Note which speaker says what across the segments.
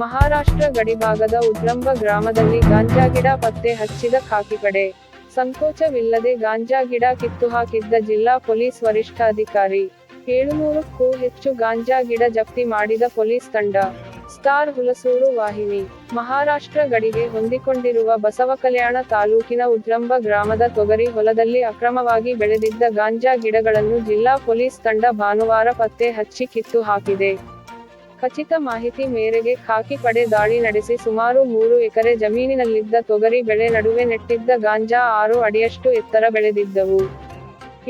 Speaker 1: ಮಹಾರಾಷ್ಟ್ರ ಗಡಿಭಾಗದ ಉದ್ರಂಬ ಗ್ರಾಮದಲ್ಲಿ ಗಾಂಜಾ ಗಿಡ ಪತ್ತೆ ಹಚ್ಚಿದ ಖಾಕಿ ಪಡೆ. ಸಂಕೋಚವಿಲ್ಲದೆ ಗಾಂಜಾ ಗಿಡ ಕಿತ್ತು ಹಾಕಿದ್ದ ಜಿಲ್ಲಾ ಪೊಲೀಸ್ ವರಿಷ್ಠಾಧಿಕಾರಿ ಏಳುನೂರಕ್ಕೂ ಹೆಚ್ಚು ಗಾಂಜಾ ಗಿಡ ಜಪ್ತಿ ಮಾಡಿದ ಪೊಲೀಸ್ ತಂಡ. ಸ್ಟಾರ್ ಹುಲಸೂರು ವಾಹಿನಿ. ಮಹಾರಾಷ್ಟ್ರ ಗಡಿಗೆ ಹೊಂದಿಕೊಂಡಿರುವ ಬಸವಕಲ್ಯಾಣ ತಾಲೂಕಿನ ಉದ್ರಂಬ ಗ್ರಾಮದ ತೊಗರಿ ಹೊಲದಲ್ಲಿ ಅಕ್ರಮವಾಗಿ ಬೆಳೆದಿದ್ದ ಗಾಂಜಾ ಗಿಡಗಳನ್ನು ಜಿಲ್ಲಾ ಪೊಲೀಸ್ ತಂಡ ಭಾನುವಾರ ಪತ್ತೆ ಹಚ್ಚಿ ಕಿತ್ತು ಹಾಕಿದೆ ಖಚಿತ ಮಾಹಿತಿ ಮೇರೆಗೆ ಖಾಕಿ ಪಡೆ ದಾಳಿ ನಡೆಸಿ ಸುಮಾರು ಮೂರು ಎಕರೆ ಜಮೀನಿನಲ್ಲಿದ್ದ ತೊಗರಿ ಬೆಳೆ ನಡುವೆ ನೆಟ್ಟಿದ್ದ ಗಾಂಜಾ ಆರು ಅಡಿಯಷ್ಟು ಎತ್ತರ ಬೆಳೆದಿದ್ದವು.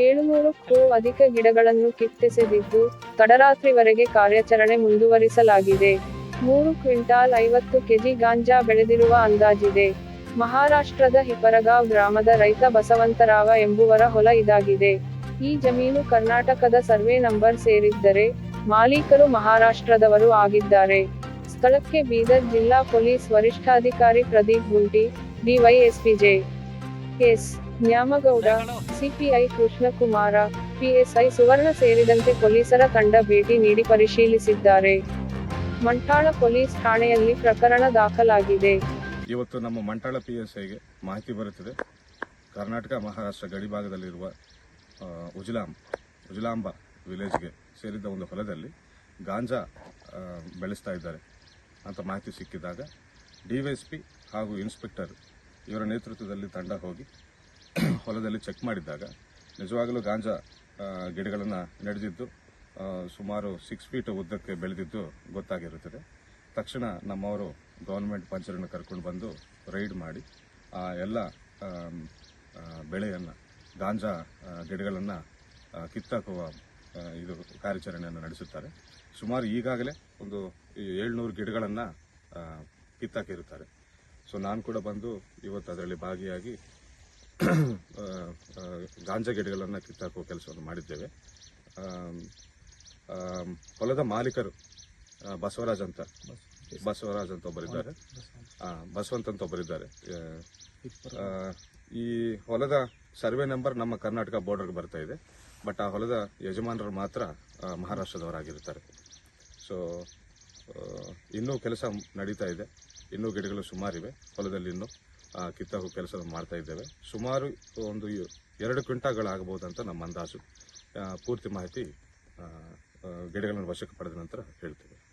Speaker 1: ಏಳುನೂರಕ್ಕೂ ಅಧಿಕ ಗಿಡಗಳನ್ನು ಕಿತ್ತೆಸೆದಿದ್ದು, ತಡರಾತ್ರಿವರೆಗೆ ಕಾರ್ಯಾಚರಣೆ ಮುಂದುವರಿಸಲಾಗಿದೆ. ಮೂರು ಕ್ವಿಂಟಾಲ್ ಐವತ್ತು ಕೆಜಿ ಗಾಂಜಾ ಬೆಳೆದಿರುವ ಅಂದಾಜಿದೆ. ಮಹಾರಾಷ್ಟ್ರದ ಹಿಪರಗಾವ್ ಗ್ರಾಮದ ರೈತ ಬಸವಂತರಾವ ಎಂಬುವರ ಹೊಲ ಇದಾಗಿದೆ. ಈ ಜಮೀನು ಕರ್ನಾಟಕದ ಸರ್ವೆ ನಂಬರ್ ಸೇರಿದ್ದರೆ ಮಾಲೀಕರು ಮಹಾರಾಷ್ಟ್ರದವರು ಆಗಿದ್ದಾರೆ. ಸ್ಥಳಕ್ಕೆ ಬೀದರ್ ಜಿಲ್ಲಾ ಪೊಲೀಸ್ ವರಿಷ್ಠಾಧಿಕಾರಿ Pradeep Gunti, DYSP J. S. Nyamagouda, CPI Krishnakumar, PSI Suvarna ಸೇರಿದಂತೆ ಪೊಲೀಸರ ತಂಡ ಭೇಟಿ ನೀಡಿ ಪರಿಶೀಲಿಸಿದ್ದಾರೆ. ಮಂಟಾಳ ಪೊಲೀಸ್ ಠಾಣೆಯಲ್ಲಿ ಪ್ರಕರಣ ದಾಖಲಾಗಿದೆ.
Speaker 2: ಇವತ್ತು ನಮ್ಮ ಮಂಟಾಳ ಪಿಎಸ್ಐಗೆ ಎಸ್ ಐಗೆ ಮಾಹಿತಿ ಬರುತ್ತದೆ. ಕರ್ನಾಟಕ ಮಹಾರಾಷ್ಟ್ರ ಗಡಿಭಾಗದಲ್ಲಿರುವ ಭಾಗದಲ್ಲಿರುವ ಉಜ್ಲಾಂ, ಉಜಿಲಾಂಬ ವಿಲೇಜ್ಗೆ ಸೇರಿದ ಒಂದು ಹೊಲದಲ್ಲಿ ಗಾಂಜಾ ಬೆಳೆಸ್ತಾ ಇದ್ದಾರೆ ಅಂತ ಮಾಹಿತಿ ಸಿಕ್ಕಿದಾಗ ಡಿವೈಎಸ್ಪಿ ಹಾಗೂ ಇನ್ಸ್ಪೆಕ್ಟರ್ ಇವರ ನೇತೃತ್ವದಲ್ಲಿ ತಂಡ ಹೋಗಿ ಹೊಲದಲ್ಲಿ ಚೆಕ್ ಮಾಡಿದಾಗ ನಿಜವಾಗಲೂ ಗಾಂಜಾ ಗಿಡಗಳನ್ನು ನಡೆದಿದ್ದು ಸುಮಾರು ಸಿಕ್ಸ್ ಫೀಟ್ ಉದ್ದಕ್ಕೆ ಬೆಳೆದಿದ್ದು ಗೊತ್ತಾಗಿರುತ್ತದೆ. ತಕ್ಷಣ ನಮ್ಮವರು ಗೌರ್ಮೆಂಟ್ ಪಂಚರನ್ನು ಕರ್ಕೊಂಡು ಬಂದು ರೈಡ್ ಮಾಡಿ ಆ ಎಲ್ಲ ಬೆಳೆಯನ್ನು, ಗಾಂಜಾ ಗಿಡಗಳನ್ನು ಕಿತ್ತಾಕುವ ಇದು ಕಾರ್ಯಾಚರಣೆಯನ್ನು ನಡೆಸುತ್ತಾರೆ. ಸುಮಾರು ಈಗಾಗಲೇ ಒಂದು ಏಳ್ನೂರು ಗಿಡಗಳನ್ನು ಕಿತ್ತಾಕಿರುತ್ತಾರೆ ಸೊ ನಾನು ಕೂಡ ಬಂದು ಇವತ್ತು ಅದರಲ್ಲಿ ಭಾಗಿಯಾಗಿ ಗಾಂಜಾ ಗಿಡಗಳನ್ನು ಕಿತ್ತಾಕುವ ಕೆಲಸವನ್ನು ಮಾಡಿದ್ದೇವೆ. ಹೊಲದ ಮಾಲೀಕರು ಬಸವರಾಜ್ ಅಂತ ಬಸವರಾಜ್ ಅಂತ ಒಬ್ಬರಿದ್ದಾರೆ. ಬಸವಂತ. ಅಂತ ಒಬ್ಬರಿದ್ದಾರೆ. ಈ ಹೊಲದ ಸರ್ವೆ ನಂಬರ್ ನಮ್ಮ ಕರ್ನಾಟಕ ಬಾರ್ಡರ್ಗೆ ಬರ್ತಾ ಇದೆ. ಬಟ್ ಆ ಹೊಲದ ಯಜಮಾನರು ಮಾತ್ರ ಮಹಾರಾಷ್ಟ್ರದವರಾಗಿರ್ತಾರೆ ಸೊ ಇನ್ನೂ ಕೆಲಸ ನಡೀತಾ ಇದೆ. ಇನ್ನೂ ಗಿಡಗಳು ಸುಮಾರಿವೆ ಹೊಲದಲ್ಲಿ ಇನ್ನೂ ಕಿತ್ತಾಕೋ ಕೆಲಸ ಮಾಡ್ತಾ ಇದ್ದೇವೆ. ಸುಮಾರು ಒಂದು ಎರಡು ಕ್ವಿಂಟಾಗಳಾಗಬಹುದಂತ ನಮ್ಮ ಅಂದಾಜು. ಪೂರ್ತಿ ಮಾಹಿತಿ ಗಿಡಗಳನ್ನು ವಶಕ್ಕೆ ಪಡೆದ ನಂತರ ಹೇಳ್ತೇವೆ.